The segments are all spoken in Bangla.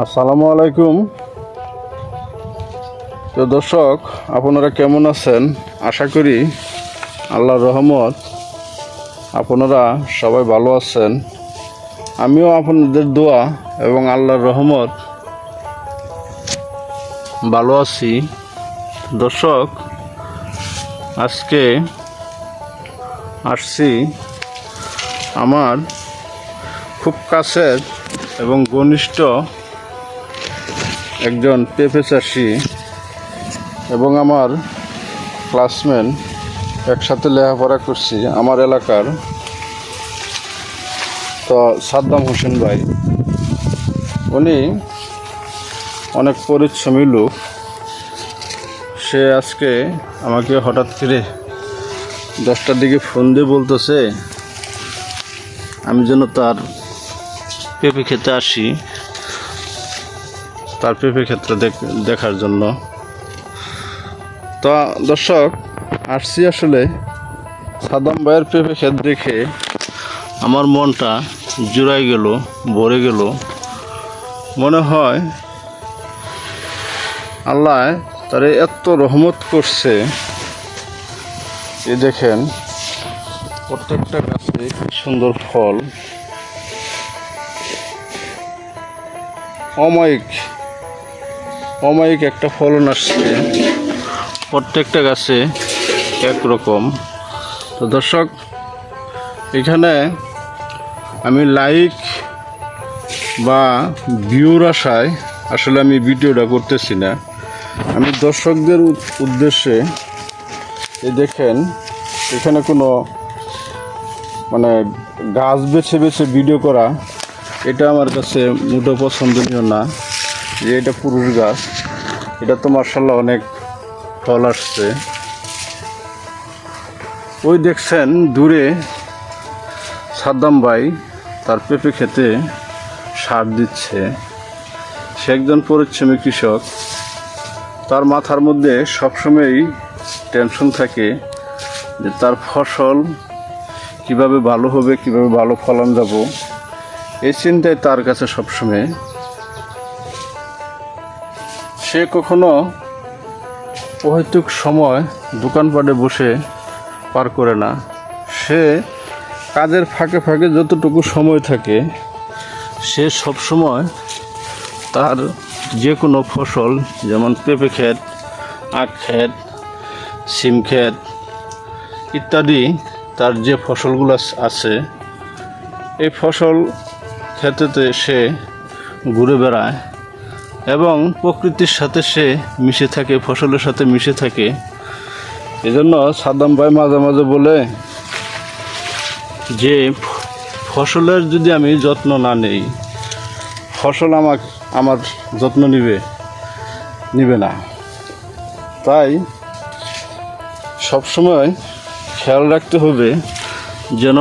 আসসালামু আলাইকুম। তো দর্শক, আপনারা কেমন আছেন? আশা করি আল্লাহর রহমত আপনারা সবাই ভালো আছেন। আমিও আপনাদের দোয়া এবং আল্লাহর রহমত ভালো আছি। দর্শক, আজকে আসছি আমার খুব কাছের এবং ঘনিষ্ঠ একজন পেঁপে চাষি এবং আমার ক্লাসমেট একসাথে লেখাপড়া করছি আমার এলাকার। তো সাদ্দাম হোসেন ভাই, উনি অনেক পরিশ্রমী লোক। সে আজকে আমাকে হঠাৎ করে দশটার দিকে ফোন দিয়ে বলতেছে, আমি যেন তার পেঁপে খেতে আসি। তার পেঁপে ক্ষেত্রে দেখার জন্য। তো দর্শক, আসছি আসলে সাদাম ভাইয়ের পেঁপে ক্ষেত দেখে। আমার মনটা জুড়াই গেল, ভরে গেল। মনে হয় আল্লাহ তারে এত রহমত করছে। এ দেখেন, প্রত্যেকটা গাছে সুন্দর ফল। অমায়িক। অমায়িক একটা ফলন আসছে। প্রত্যেকটা গাছে একরকম তো দর্শক, এখানে আমি লাইক বা ভিউর আশায় আসলে আমি ভিডিওটা করতেছি না। আমি দর্শকদের উদ- উদ্দেশ্যে এই দেখেন, এখানে কোনো মানে গাছ বেছে বেছে ভিডিও করা, এটা আমার কাছে মোটো পছন্দনীয় না। যে এটা পুরুষ গাছ। এটা তো মার্শাল্লাহ অনেক ফল আসছে। ওই দেখছেন দূরে সাদ্দাম ভাই তার পেঁপে খেতে সার দিচ্ছে। সে একজন পরিশ্রমী কৃষক। তার মাথার মধ্যে সবসময়ই টেনশন থাকে যে তার ফসল কীভাবে ভালো হবে, কীভাবে ভালো ফলন যাব এই চিন্তায় তার কাছে সবসময়। সে কখনো অহেতুক সময় দোকানপাটে বসে পার করে না। সে কাজের ফাঁকে ফাঁকে যতটুকু সময় থাকে, সে সব সময় তার যে কোনো ফসল, যেমন পেঁপে ক্ষেত, আখ ক্ষেত সিম ক্ষেত ইত্যাদি, তার যে ফসলগুলো আছে, এই ফসল ক্ষেতেতে সে ঘুরে বেড়ায়। এবং প্রকৃতির সাথে সে মিশে থাকে, ফসলের সাথে মিশে থাকে। এজন্য সাদ্দাম ভাই মাঝে মাঝে বলে যে, ফসলের যদি আমি যত্ন না নেই, ফসল আমার আমার যত্ন নিবে নিবে না। তাই সবসময় খেয়াল রাখতে হবে যেন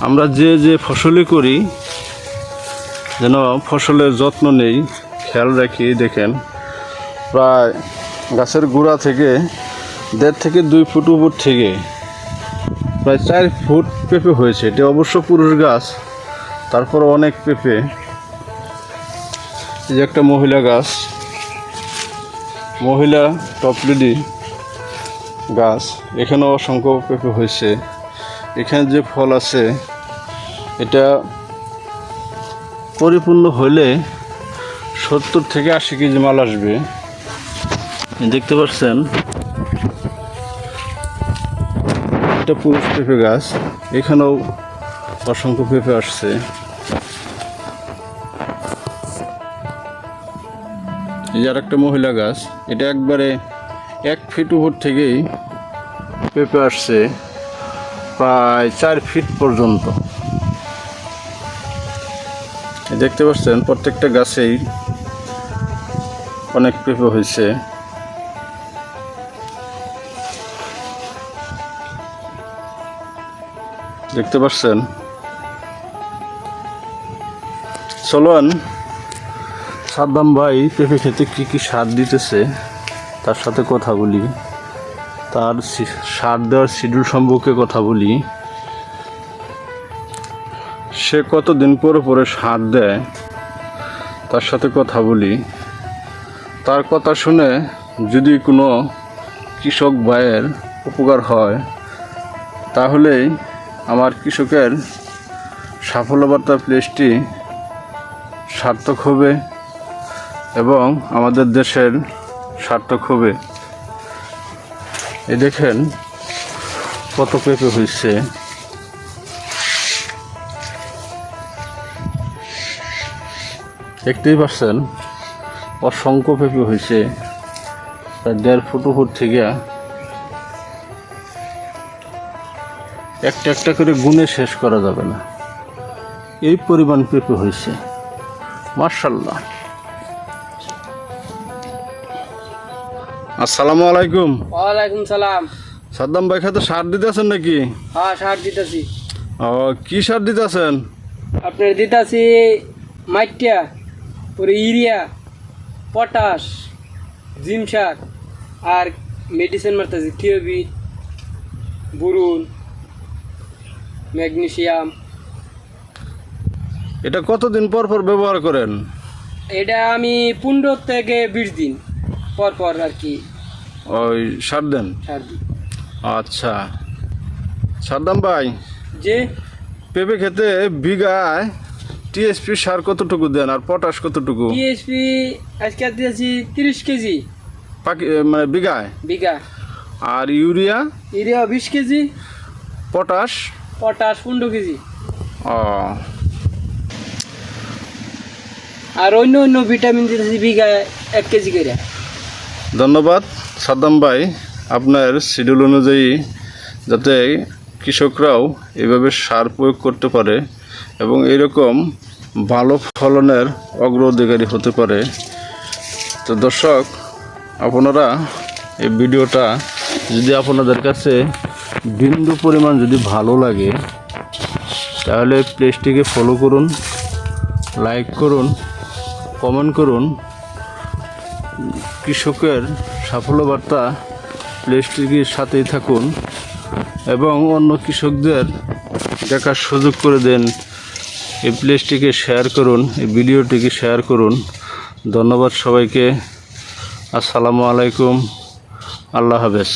আমরা যে যে ফসলই করি যেন ফসলের যত্ন নেই, খেয়াল রাখি, দেখেন। প্রায় গাছের গোড়া থেকে দেড় থেকে দুই ফুট উপর থেকে প্রায় চার ফুট পেঁপে হয়েছে। এটি অবশ্য পুরুষ গাছ, তারপর অনেক পেঁপে। এই যে একটা মহিলা গাছ, মহিলা টপলিডি গাছ, এখানেও অসংখ্য পেঁপে হয়েছে। এখানে যে ফল আছে, এটা পরিপূর্ণ হলে সত্তর থেকে আশি কেজি মাল আসবে। দেখতে পাচ্ছেন? এটা পুরুষ পেঁপে গাছ। এখানেও অসংখ্য পেঁপে আসছে। এই যে একটা মহিলা গাছ, এটা একবারে এক ফিট উপর থেকেই পেঁপে আসছে, প্রায় চার ফিট পর্যন্ত। দেখতে পাচ্ছেন, প্রত্যেকটা গাছেই অনেক পেঁপে হয়েছে। দেখতে পাচ্ছেন? চলুন, সাদ্দাম ভাই পেঁপে খেতে কী কী সার দিতেছে, তার সাথে কথা বলি। তার সার দেওয়ার শিডিউল সম্পর্কে কথা বলি। সে কতদিন পরে পরে সার দেয়, তার সাথে কথা বলি। তার কথা শুনে যদি কোনো কৃষক ভাইয়ের উপকার হয়, তাহলেই আমার কৃষকের সাফল্যবার্তা প্লেসটি সার্থক হবে এবং আমাদের দেশের সার্থক হবে। এ দেখেন কত পেঁপে হয়েছে। দেখতেই পাচ্ছেন অসংখ্য পেঁপে হয়েছে। প্রায় দেড় ফুট উপর থেকে একটা একটা করে গুনে শেষ করা যাবে না। এই পরিমাণ পেঁপে হয়েছে। মার্শাল্লাহ আসসালামু আলাইকুম। ওয়ালাইকুম সালাম। সাদ্দাম ভাই খাতে সার দিতেছেন নাকি? হ্যাঁ সার দিতেছি। ও কি সার দিতেছেন? আপনার দিতেছি মাইটিয়া। পরে ইউরিয়া পটাশ জিম সার আর মেডিসিন মারতেছি থিওবিট বুরুন ম্যাগনেশিয়াম এটা কতদিন পর পর ব্যবহার করেন? এটা আমি পনেরো থেকে বিশ দিন পর পর আর কি। ওই সার দেন? সার আচ্ছা। সাদ্দাম ভাই? যে পেঁপে খেতে বিঘায় টিএসপি সার কতটুকু দেন আর পটাশ কতটুকু? টিএসপি আজকে দিয়েছি তিরিশ কেজি। পাকি মানে বিঘায়? বিঘা। আর ইউরিয়া? ইউরিয়া বিশ কেজি। পটাশ? পটাশ পনেরো কেজি। ও। আর অন্য অন্য ভিটামিন দিতেছি বিঘায় এক কেজি করে। ধন্যবাদ সাদ্দাম ভাই। আপনার শিডিউল অনুযায়ী যাতে কৃষকরাও এভাবে সার প্রয়োগ করতে পারে এবং এরকম ভালো ফলনের অগ্রাধিকারী হতে পারে। তো দর্শক, আপনারা এই ভিডিওটা যদি আপনাদের কাছে বিন্দু পরিমাণ যদি ভালো লাগে, তাহলে প্লেসটিকে ফলো করুন লাইক করুন কমেন্ট করুন। কৃষকের সাফল্য বার্তা প্লেসটির সাথেই থাকুন এবং অন্য কৃষকদের দেখার সুযোগ করে দেন। এই প্লেসটিকে শেয়ার করুন এই ভিডিওটিকে শেয়ার করুন। ধন্যবাদ সবাইকে। আসসালামু আলাইকুম। আল্লাহ হাফেজ।